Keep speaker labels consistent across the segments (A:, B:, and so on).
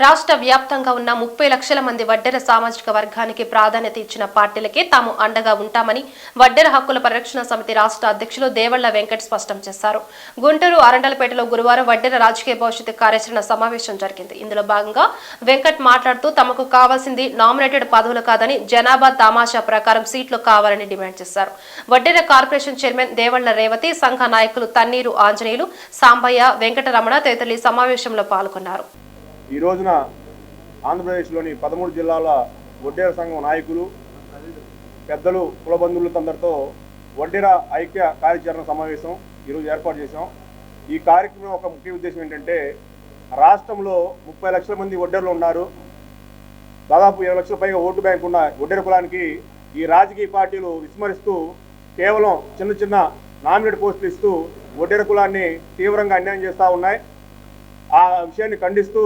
A: రాష్ట్ర వ్యాప్తంగా ఉన్న ముప్పై లక్షల మంది వడ్డెర సామాజిక వర్గానికి ప్రాధాన్యత ఇచ్చిన పార్టీలకే తాము అండగా ఉంటామని వడ్డెర హక్కుల పరిరక్షణ సమితి రాష్ట్ర అధ్యక్షులు దేవళ్ళ వెంకట్ స్పష్టం చేశారు. గుంటూరు అరండలపేటలో గురువారం వడ్డెర రాజకీయ భవిష్యత్తు కార్యాచరణ సమావేశం జరిగింది. ఇందులో భాగంగా వెంకట్ మాట్లాడుతూ తమకు కావాల్సింది నామినేటెడ్ పదవులు కాదని జనాభా తమాషా ప్రకారం సీట్లు కావాలని డిమాండ్ చేశారు. వడ్డెర కార్పొరేషన్ చైర్మన్ దేవళ్ళ రేవతి సంఘ నాయకులు తన్నీరు ఆంజనేయులు సాంబయ్య వెంకటరమణ తదితరులు సమావేశంలో పాల్గొన్నారు.
B: ఈ రోజున ఆంధ్రప్రదేశ్లోని పదమూడు జిల్లాల వడ్డేర సంఘం నాయకులు పెద్దలు కులబంధువులు తందరితో వడ్డేర ఐక్య కార్యాచరణ సమావేశం ఈరోజు ఏర్పాటు చేశాం. ఈ కార్యక్రమం ఒక ముఖ్య ఉద్దేశం ఏంటంటే రాష్ట్రంలో ముప్పై లక్షల మంది వడ్డేర్లు ఉన్నారు. దాదాపు ఇరవై లక్షల పైగా ఓటు బ్యాంక్ ఉన్న వడ్డేర కులానికి ఈ రాజకీయ పార్టీలు విస్మరిస్తూ కేవలం చిన్న చిన్న నామినేట్ పోస్టులు ఇస్తూ వడ్డేర కులాన్ని తీవ్రంగా అన్యాయం చేస్తూ ఉన్నాయి. ఆ విషయాన్ని ఖండిస్తూ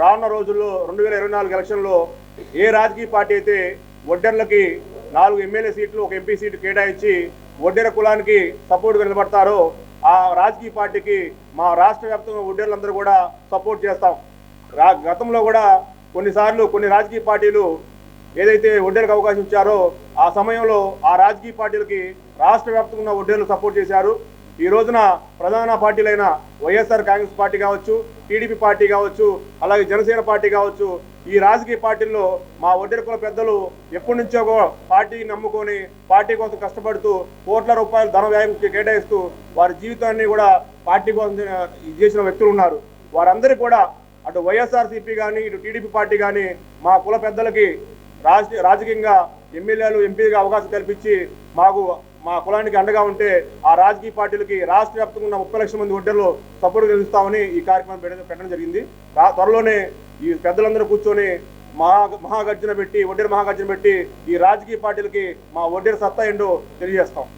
B: రానున్న రోజుల్లో రెండు వేల ఇరవై నాలుగు ఎలక్షన్లో ఏ రాజకీయ పార్టీ అయితే ఒడ్డెర్లకి నాలుగు ఎమ్మెల్యే సీట్లు ఒక ఎంపీ సీటు కేటాయించి ఒడ్డెర కులానికి సపోర్ట్గా నిలబడతారో ఆ రాజకీయ పార్టీకి మా రాష్ట్ర వ్యాప్తంగా ఒడ్డెర్లందరూ కూడా సపోర్ట్ చేస్తాం. రా గతంలో కూడా కొన్నిసార్లు కొన్ని రాజకీయ పార్టీలు ఏదైతే ఒడ్డేలకు అవకాశం ఇచ్చారో ఆ సమయంలో ఆ రాజకీయ పార్టీలకి రాష్ట్ర వ్యాప్తంగా ఉన్న ఒడ్డేలు సపోర్ట్ చేశారు. ఈ రోజున ప్రధాన పార్టీలైన వైఎస్ఆర్ కాంగ్రెస్ పార్టీ కావచ్చు టీడీపీ పార్టీ కావచ్చు అలాగే జనసేన పార్టీ కావచ్చు ఈ రాజకీయ పార్టీల్లో మా ఒడ్డెర కుల పెద్దలు ఎప్పటి నుంచో పార్టీని నమ్ముకొని పార్టీ కోసం కష్టపడుతూ కోట్ల రూపాయలు ధన వ్యయం కేటాయిస్తూ వారి జీవితాన్ని కూడా పార్టీ కోసం చేసిన వ్యక్తులు ఉన్నారు. వారందరికీ కూడా అటు వైఎస్ఆర్సీపీ కానీ ఇటు టీడీపీ పార్టీ కానీ మా కుల పెద్దలకి రాజకీయంగా ఎమ్మెల్యేలు ఎంపీగా అవకాశం కల్పించి మాకు మా కులానికి అండగా ఉంటే ఆ రాజకీయ పార్టీలకి రాష్ట్ర వ్యాప్తంగా ఉన్న ముప్పై లక్షల మంది ఒడ్డర్లు సపోర్ట్ కలిగిస్తామని ఈ కార్యక్రమం పెట్టడం జరిగింది. త్వరలోనే ఈ పెద్దలందరూ కూర్చొని మహా మహాగర్జన పెట్టి ఒడ్డెర మహాగర్జన పెట్టి ఈ రాజకీయ పార్టీలకి మా ఒడ్డెర సత్తా ఏంటో తెలియజేస్తాం.